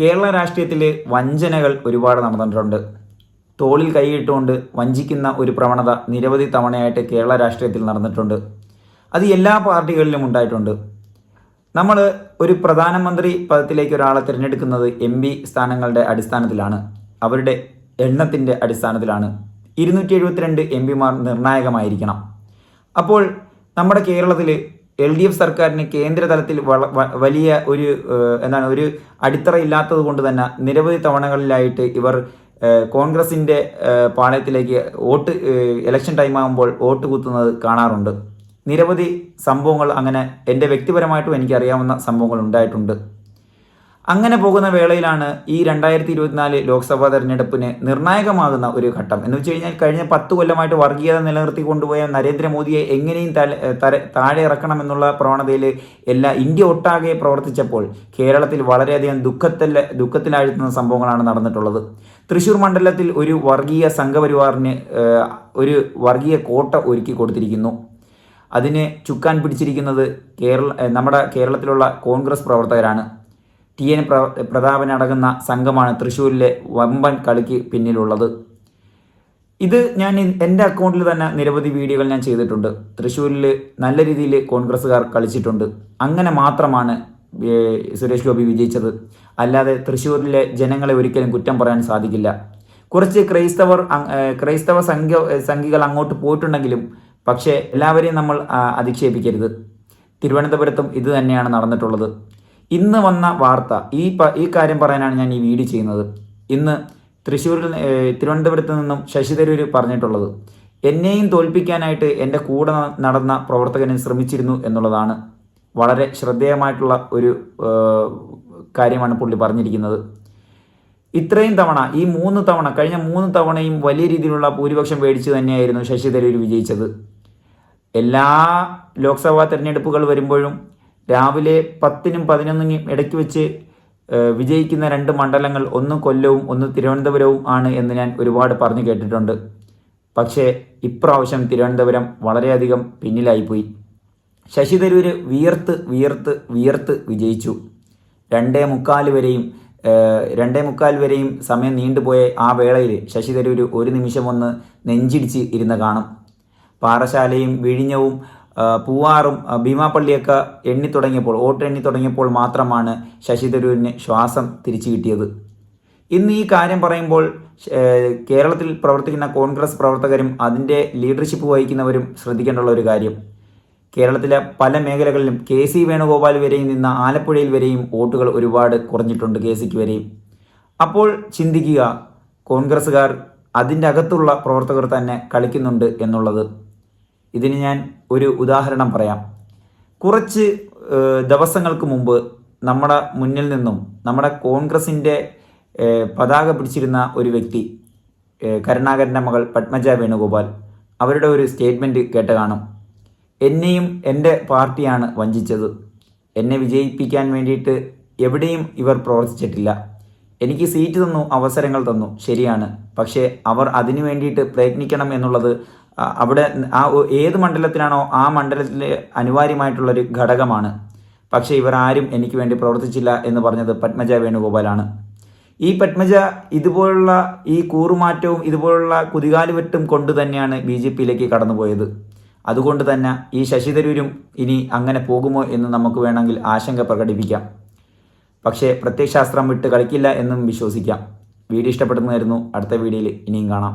കേരള രാഷ്ട്രീയത്തിൽ വഞ്ചനകൾ ഒരുപാട് നടന്നിട്ടുണ്ട്. തോളിൽ കൈയിട്ടുകൊണ്ട് വഞ്ചിക്കുന്ന ഒരു പ്രവണത നിരവധി തവണയായിട്ട് കേരള രാഷ്ട്രീയത്തിൽ നടന്നിട്ടുണ്ട്. അത് എല്ലാ പാർട്ടികളിലും ഉണ്ടായിട്ടുണ്ട്. നമ്മൾ ഒരു പ്രധാനമന്ത്രി പദത്തിലേക്ക് ഒരാളെ തിരഞ്ഞെടുക്കുന്നത് എം പി സ്ഥാനങ്ങളുടെ അടിസ്ഥാനത്തിലാണ്. അവരുടെ എണ്ണത്തിന്റെ അടിസ്ഥാനത്തിലാണ്. ഇരുന്നൂറ്റി എഴുപത്തിരണ്ട് എം പിമാർ നിർണായകമായിരിക്കണം. അപ്പോൾ നമ്മുടെ കേരളത്തിൽ എൽ ഡി എഫ് സർക്കാരിന് കേന്ദ്ര തലത്തിൽ വള- വ- വലിയ ഒരു എന്താണ് ഒരു അടിത്തറ ഇല്ലാത്തത് കൊണ്ട് തന്നെ നിരവധി തവണകളിലായിട്ട് ഇവർ കോൺഗ്രസിന്റെ പാളയത്തിലേക്ക് വോട്ട് ഇലക്ഷൻ ടൈം ആകുമ്പോൾ വോട്ട് കുത്തുന്നത് കാണാറുണ്ട്. നിരവധി സംഭവങ്ങൾ അങ്ങനെ എന്റെ വ്യക്തിപരമായിട്ടും എനിക്കറിയാവുന്ന സംഭവങ്ങൾ ഉണ്ടായിട്ടുണ്ട്. അങ്ങനെ പോകുന്ന വേളയിലാണ് ഈ രണ്ടായിരത്തി ഇരുപത്തിനാല് ലോക്സഭാ തെരഞ്ഞെടുപ്പിന് നിർണായകമാകുന്ന ഒരു ഘട്ടം. എന്ന് വെച്ച് കഴിഞ്ഞാൽ കഴിഞ്ഞ പത്ത് കൊല്ലമായിട്ട് വർഗീയത നിലനിർത്തി കൊണ്ടുപോയ നരേന്ദ്രമോദിയെ എങ്ങനെയും താഴെ ഇറക്കണമെന്നുള്ള പ്രവണതയിൽ എല്ലാ ഇന്ത്യ ഒട്ടാകെ പ്രവർത്തിച്ചപ്പോൾ കേരളത്തിൽ വളരെയധികം ദുഃഖത്തിൽ ദുഃഖത്തിലാഴ്ത്തുന്ന സംഭവങ്ങളാണ് നടന്നിട്ടുള്ളത്. തൃശൂർ മണ്ഡലത്തിൽ ഒരു വർഗീയ സംഘപരിവാറിന് ഒരു വർഗീയ കോട്ട ഒരുക്കി കൊടുത്തിരിക്കുന്നു. അതിനെ ചുക്കാൻ പിടിച്ചിരിക്കുന്നത് കേരള നമ്മുടെ കേരളത്തിലുള്ള കോൺഗ്രസ് പ്രവർത്തകരാണ്. ടി എൻ പ്ര പ്രതാപൻ അടങ്ങുന്ന സംഘമാണ് തൃശ്ശൂരിലെ വമ്പൻ കളിക്ക് പിന്നിലുള്ളത്. ഇത് ഞാൻ എന്റെ അക്കൗണ്ടിൽ തന്നെ നിരവധി വീഡിയോകൾ ഞാൻ ചെയ്തിട്ടുണ്ട്. തൃശ്ശൂരിൽ നല്ല രീതിയിൽ കോൺഗ്രസ്സുകാർ കളിച്ചിട്ടുണ്ട്. അങ്ങനെ മാത്രമാണ് സുരേഷ് ഗോപി വിജയിച്ചത്. അല്ലാതെ തൃശ്ശൂരിലെ ജനങ്ങളെ ഒരിക്കലും കുറ്റം പറയാൻ സാധിക്കില്ല. കുറച്ച് ക്രൈസ്തവർ ക്രൈസ്തവ സംഘ സംഘികൾ അങ്ങോട്ട് പോയിട്ടുണ്ടെങ്കിലും പക്ഷേ എല്ലാവരെയും നമ്മൾ അധിക്ഷേപിക്കരുത്. തിരുവനന്തപുരത്തും ഇത് തന്നെയാണ് നടന്നിട്ടുള്ളത്. ഇന്ന് വന്ന വാർത്ത ഈ ഈ കാര്യം പറയാനാണ് ഞാൻ ഈ വീഡിയോ ചെയ്യുന്നത്. ഇന്ന് തൃശ്ശൂരിൽ തിരുവനന്തപുരത്ത് നിന്നും ശശി തരൂർ പറഞ്ഞിട്ടുള്ളത് എന്നെയും തോൽപ്പിക്കാനായിട്ട് എന്റെ കൂടെ നടന്ന പ്രവർത്തകനെ ശ്രമിച്ചിരുന്നു എന്നുള്ളതാണ്. വളരെ ശ്രദ്ധേയമായിട്ടുള്ള ഒരു കാര്യമാണ് പുള്ളി പറഞ്ഞിരിക്കുന്നത്. ഇത്രയും തവണ ഈ മൂന്ന് തവണ കഴിഞ്ഞ മൂന്ന് തവണയും വലിയ രീതിയിലുള്ള ഭൂരിപക്ഷം മേടിച്ച് തന്നെയായിരുന്നു ശശി തരൂർ വിജയിച്ചത്. എല്ലാ ലോക്സഭാ തെരഞ്ഞെടുപ്പുകൾ വരുമ്പോഴും രാവിലെ പത്തിനും പതിനൊന്നിനും ഇടയ്ക്ക് വെച്ച് വിജയിക്കുന്ന രണ്ട് മണ്ഡലങ്ങൾ ഒന്ന് കൊല്ലവും ഒന്ന് തിരുവനന്തപുരവും ആണ് എന്ന് ഞാൻ ഒരുപാട് പറഞ്ഞു കേട്ടിട്ടുണ്ട്. പക്ഷേ ഇപ്രാവശ്യം തിരുവനന്തപുരം വളരെയധികം പിന്നിലായിപ്പോയി. ശശി തരൂര് വിയർത്ത് വിയർത്ത് വിയർത്ത് വിജയിച്ചു. രണ്ടേ മുക്കാൽ വരെയും രണ്ടേ മുക്കാൽ വരെയും സമയം നീണ്ടുപോയ ആ വേളയിൽ ശശി തരൂർ ഒരു നിമിഷം ഒന്ന് നെഞ്ചിടിച്ച് ഇരുന്ന് കാണും. പാറശാലയും വിഴിഞ്ഞവും പൂവാറും ഭീമാപ്പള്ളിയൊക്കെ എണ്ണി തുടങ്ങിയപ്പോൾ വോട്ട് എണ്ണി തുടങ്ങിയപ്പോൾ മാത്രമാണ് ശശി തരൂരിന് ശ്വാസം തിരിച്ചു കിട്ടിയത്. ഇന്ന് ഈ കാര്യം പറയുമ്പോൾ കേരളത്തിൽ പ്രവർത്തിക്കുന്ന കോൺഗ്രസ് പ്രവർത്തകരും അതിന്റെ ലീഡർഷിപ്പ് വഹിക്കുന്നവരും ശ്രദ്ധിക്കേണ്ട ഒരു കാര്യം. കേരളത്തിലെ പല മേഖലകളിലും കെ സി വേണുഗോപാൽ വരെയും നിന്ന ആലപ്പുഴയിൽ വരെയും വോട്ടുകൾ ഒരുപാട് കുറഞ്ഞിട്ടുണ്ട് കെ സിക്ക് വരെയും. അപ്പോൾ ചിന്തിക്കുക കോൺഗ്രസ്സുകാർ അതിന്റെ അകത്തുള്ള പ്രവർത്തകർ തന്നെ കളിക്കുന്നുണ്ട് എന്നുള്ളത്. ഇതിന് ഞാൻ ഒരു ഉദാഹരണം പറയാം. കുറച്ച് ദിവസങ്ങൾക്ക് മുമ്പ് നമ്മുടെ മുന്നിൽ നിന്നും നമ്മുടെ കോൺഗ്രസിന്റെ പതാക പിടിച്ചിരുന്ന ഒരു വ്യക്തി കരുണാകരന്റെ മകൾ പത്മജ വേണുഗോപാൽ അവരുടെ ഒരു സ്റ്റേറ്റ്മെന്റ് കേട്ട് കാണും. എന്നെയും എന്റെ പാർട്ടിയാണ് വഞ്ചിച്ചത്. എന്നെ വിജയിപ്പിക്കാൻ വേണ്ടിയിട്ട് എവിടെയും ഇവർ പ്രവർത്തിച്ചിട്ടില്ല. എനിക്ക് സീറ്റ് തന്നു അവസരങ്ങൾ തന്നു. ശരിയാണ്. പക്ഷേ അവർ അതിനു വേണ്ടിയിട്ട് പ്രയത്നിക്കണം എന്നുള്ളത് അവിടെ ആ ഏത് മണ്ഡലത്തിലാണോ ആ മണ്ഡലത്തിലെ അനിവാര്യമായിട്ടുള്ളൊരു ഘടകമാണ്. പക്ഷേ ഇവർ ആരും എനിക്ക് വേണ്ടി പ്രവർത്തിച്ചില്ല എന്ന് പറഞ്ഞത് പത്മജ വേണുഗോപാലാണ്. ഈ പത്മജ ഇതുപോലുള്ള ഈ കൂറുമാറ്റവും ഇതുപോലുള്ള കുതികാലുവെട്ടും കൊണ്ട് തന്നെയാണ് ബി ജെ പിയിലേക്ക് കടന്നുപോയത്. അതുകൊണ്ട് തന്നെ ഈ ശശി തരൂരും ഇനി അങ്ങനെ പോകുമോ എന്ന് നമുക്ക് വേണമെങ്കിൽ ആശങ്ക പ്രകടിപ്പിക്കാം. പക്ഷേ പ്രത്യയശാസ്ത്രം വിട്ട് കളിക്കില്ല എന്നും വിശ്വസിക്കാം. വീഡിയോ ഇഷ്ടപ്പെടുന്നതായിരുന്നു അടുത്ത വീഡിയോയിൽ ഇനിയും കാണാം.